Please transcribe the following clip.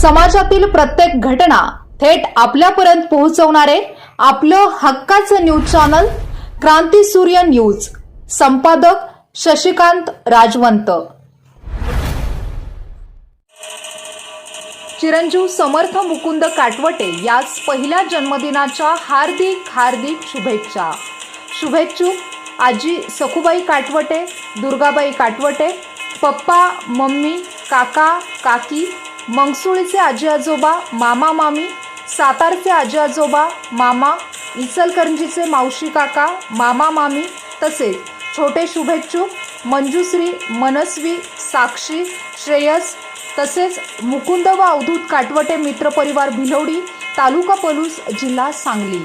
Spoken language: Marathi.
समाजातील प्रत्येक घटना थेट आपल्यापर्यंत पोहोचवणारे आपलं हक्काचं न्यूज चॅनल क्रांती सूर्य न्यूज. संपादक शशिकांत राजवंत. चिरंजीव समर्थ मुकुंद काटवटे याच पहिल्या जन्मदिनाच्या हार्दिक हार्दिक शुभेच्छा. शुभेच्छुक आजी सखुबाई काटवटे दुर्गाबाई काटवटे पप्पा मम्मी काका काकी मंगसुळीचे आजी आजोबा मामा मामी सातारचे आजी आजोबा मामा इचलकरंजीचे मावशी काका मामा मामी तसेच छोटे शुभेच्छुक मंजुश्री मनस्वी साक्षी श्रेयस तसेच मुकुंद व अवधूत काटवटे मित्रपरिवार भिलवडी तालुका पलूस जिल्हा सांगली.